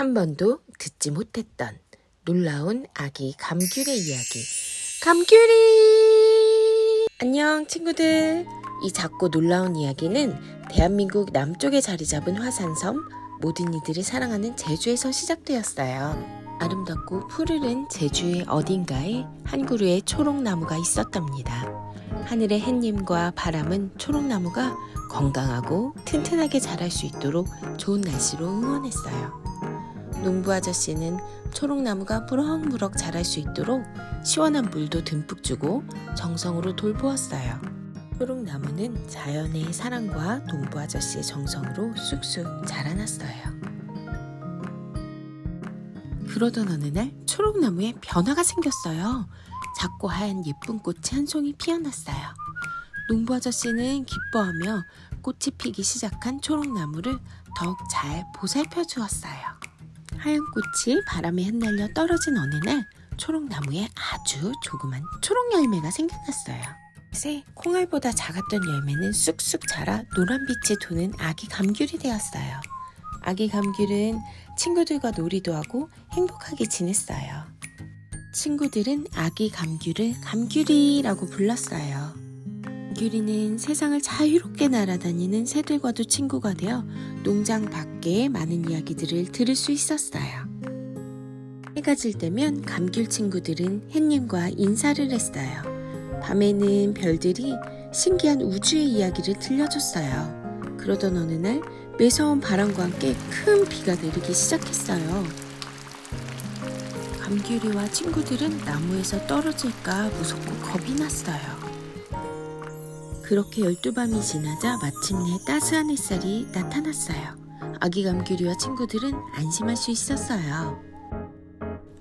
한 번도 듣지 못했던 놀라운 아기 감귤의 이야기. 감귤이! 안녕, 친구들. 이 작고 놀라운 이야기는 대한민국 남쪽에 자리 잡은 화산섬, 모든 이들이 사랑하는 제주에서 시작되었어요. 아름답고 푸르른 제주의 어딘가에 한 그루의 초록나무가 있었답니다. 하늘의 햇님과 바람은 초록나무가 건강하고 튼튼하게 자랄 수 있도록 좋은 날씨로 응원했어요. 농부 아저씨는 초록나무가 무럭무럭 자랄 수 있도록 시원한 물도 듬뿍 주고 정성으로 돌보았어요. 초록나무는 자연의 사랑과 농부 아저씨의 정성으로 쑥쑥 자라났어요. 그러던 어느 날 초록나무에 변화가 생겼어요. 작고 하얀 예쁜 꽃이 한 송이 피어났어요. 농부 아저씨는 기뻐하며 꽃이 피기 시작한 초록나무를 더욱 잘 보살펴 주었어요. 하얀 꽃이 바람에 흩날려 떨어진 어느 날 초록나무에 아주 조그만 초록 열매가 생겨났어요. 새 콩알보다 작았던 열매는 쑥쑥 자라 노란빛이 도는 아기 감귤이 되었어요. 아기 감귤은 친구들과 놀이도 하고 행복하게 지냈어요. 친구들은 아기 감귤을 감귤이라고 불렀어요. 감귤이는 세상을 자유롭게 날아다니는 새들과도 친구가 되어 농장 밖에 많은 이야기들을 들을 수 있었어요. 해가 질 때면 감귤 친구들은 햇님과 인사를 했어요. 밤에는 별들이 신기한 우주의 이야기를 들려줬어요. 그러던 어느 날 매서운 바람과 함께 큰 비가 내리기 시작했어요. 감귤이와 친구들은 나무에서 떨어질까 무섭고 겁이 났어요. 그렇게 열두 밤이 지나자 마침내 따스한 햇살이 나타났어요. 아기 감귤이와 친구들은 안심할 수 있었어요.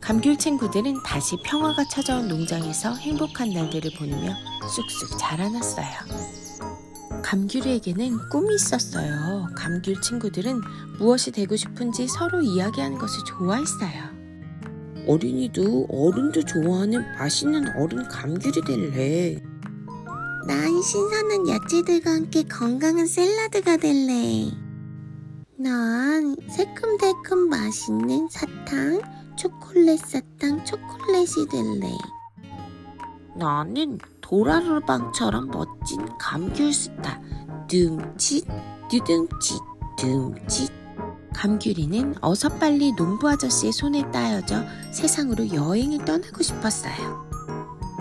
감귤 친구들은 다시 평화가 찾아온 농장에서 행복한 날들을 보내며 쑥쑥 자라났어요. 감귤이에게는 꿈이 있었어요. 감귤 친구들은 무엇이 되고 싶은지 서로 이야기하는 것을 좋아했어요. 어린이도 어른도 좋아하는 맛있는 어른 감귤이 될래. 난 신선한 야채들과 함께 건강한 샐러드가 될래. 난 새콤달콤 맛있는 사탕, 초콜릿 사탕, 초콜릿이 될래. 나는 도라르방처럼 멋진 감귤 스타. 듬칫, 두듬칫, 듬칫. 감귤이는 어서 빨리 농부 아저씨의 손에 따여져 세상으로 여행을 떠나고 싶었어요.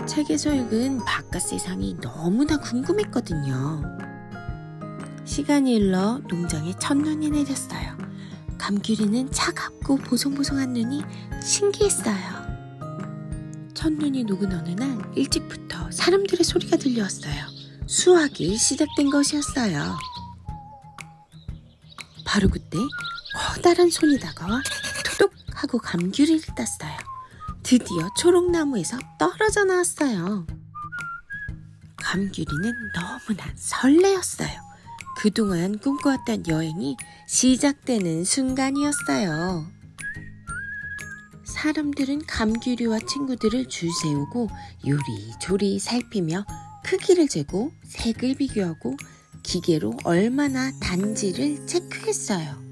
책에서 읽은 바깥 세상이 너무나 궁금했거든요. 시간이 흘러 농장에 첫눈이 내렸어요. 감귤이는 차갑고 보송보송한 눈이 신기했어요. 첫눈이 녹은 어느 날 일찍부터 사람들의 소리가 들려왔어요. 수확이 시작된 것이었어요. 바로 그때 커다란 손이 다가와 토독 하고 감귤이를 땄어요. 드디어 초록나무에서 떨어져 나왔어요. 감귤이는 너무나 설레었어요. 그동안 꿈꿔왔던 여행이 시작되는 순간이었어요. 사람들은 감귤이와 친구들을 줄 세우고 요리조리 살피며 크기를 재고 색을 비교하고 기계로 얼마나 단지를 체크했어요.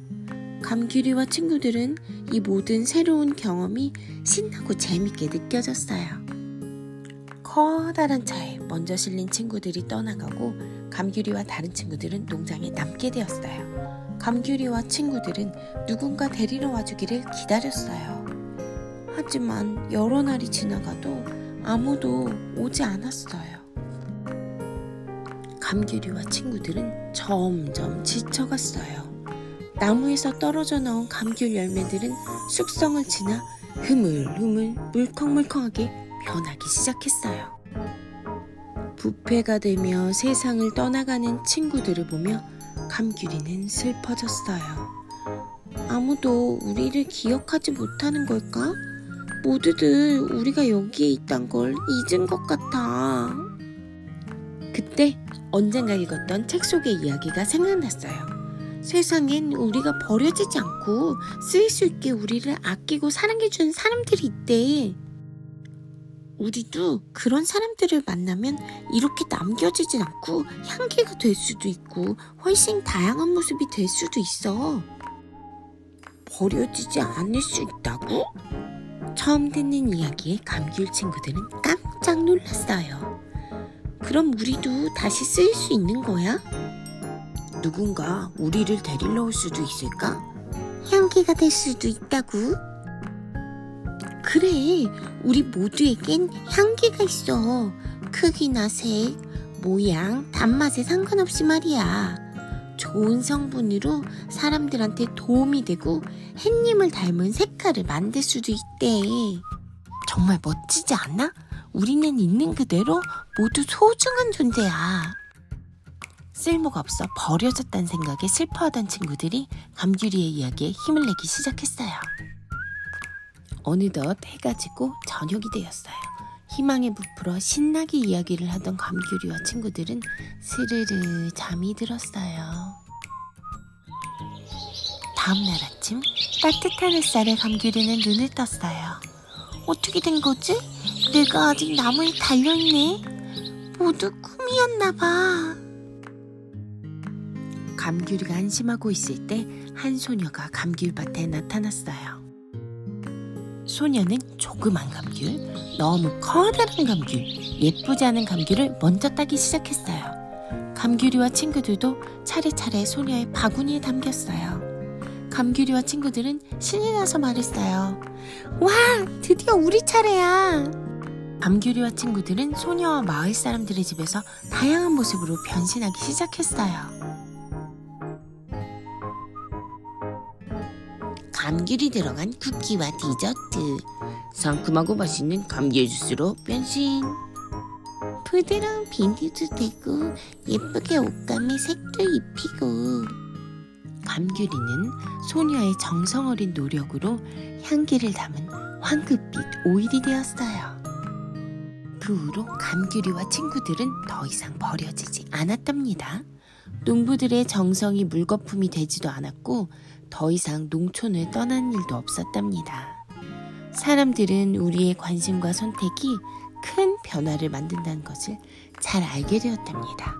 감귤이와 친구들은 이 모든 새로운 경험이 신나고 재밌게 느껴졌어요. 커다란 차에 먼저 실린 친구들이 떠나가고 감귤이와 다른 친구들은 농장에 남게 되었어요. 감귤이와 친구들은 누군가 데리러 와주기를 기다렸어요. 하지만 여러 날이 지나가도 아무도 오지 않았어요. 감귤이와 친구들은 점점 지쳐갔어요. 나무에서 떨어져 나온 감귤 열매들은 숙성을 지나 흐물흐물 물컹물컹하게 변하기 시작했어요. 부패가 되며 세상을 떠나가는 친구들을 보며 감귤이는 슬퍼졌어요. 아무도 우리를 기억하지 못하는 걸까? 모두들 우리가 여기에 있단 걸 잊은 것 같아. 그때 언젠가 읽었던 책 속의 이야기가 생각났어요. 세상엔 우리가 버려지지 않고 쓰일 수 있게 우리를 아끼고 사랑해주는 사람들이 있대. 우리도 그런 사람들을 만나면 이렇게 남겨지진 않고 향기가 될 수도 있고 훨씬 다양한 모습이 될 수도 있어. 버려지지 않을 수 있다고? 처음 듣는 이야기에 감귤 친구들은 깜짝 놀랐어요. 그럼 우리도 다시 쓰일 수 있는 거야? 누군가 우리를 데리러 올 수도 있을까? 향기가 될 수도 있다고? 그래, 우리 모두에겐 향기가 있어. 크기나 색, 모양, 단맛에 상관없이 말이야. 좋은 성분으로 사람들한테 도움이 되고 햇님을 닮은 색깔을 만들 수도 있대. 정말 멋지지 않아? 우리는 있는 그대로 모두 소중한 존재야. 쓸모가 없어 버려졌다는 생각에 슬퍼하던 친구들이 감귤이의 이야기에 힘을 내기 시작했어요. 어느덧 해가 지고 저녁이 되었어요. 희망에 부풀어 신나게 이야기를 하던 감귤이와 친구들은 스르르 잠이 들었어요. 다음날 아침 따뜻한 햇살에 감귤이는 눈을 떴어요. 어떻게 된 거지? 내가 아직 나무에 달려있네. 모두 꿈이었나 봐. 감귤이가 안심하고 있을 때 한 소녀가 감귤밭에 나타났어요. 소녀는 조그만 감귤, 너무 커다란 감귤, 예쁘지 않은 감귤을 먼저 따기 시작했어요. 감귤이와 친구들도 차례차례 소녀의 바구니에 담겼어요. 감귤이와 친구들은 신이 나서 말했어요. 와, 드디어 우리 차례야. 감귤이와 친구들은 소녀와 마을 사람들의 집에서 다양한 모습으로 변신하기 시작했어요. 감귤이 들어간 쿠키와 디저트, 상큼하고 맛있는 감귤 주스로 변신. 부드러운 비닐도 되고 예쁘게 옷감에 색도 입히고. 감귤이는 소녀의 정성 어린 노력으로 향기를 담은 황급빛 오일이 되었어요. 그 후로 감귤이와 친구들은 더 이상 버려지지 않았답니다. 농부들의 정성이 물거품이 되지도 않았고 더 이상 농촌을 떠난 일도 없었답니다. 사람들은 우리의 관심과 선택이 큰 변화를 만든다는 것을 잘 알게 되었답니다.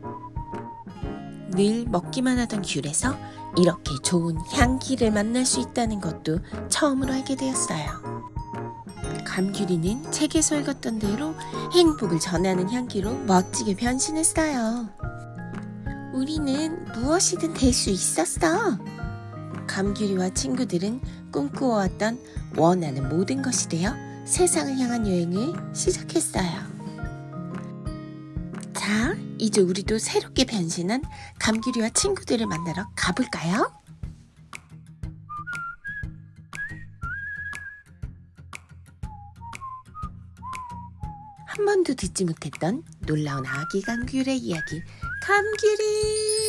늘 먹기만 하던 귤에서 이렇게 좋은 향기를 만날 수 있다는 것도 처음으로 알게 되었어요. 감귤이는 책에서 읽었던 대로 행복을 전하는 향기로 멋지게 변신했어요. 우리는 무엇이든 될 수 있었어. 감귤이와 친구들은 꿈꾸어왔던 원하는 모든 것이 되어 세상을 향한 여행을 시작했어요. 자, 이제 우리도 새롭게 변신한 감귤이와 친구들을 만나러 가볼까요? 한 번도 듣지 못했던 놀라운 아기 감귤의 이야기 감귤이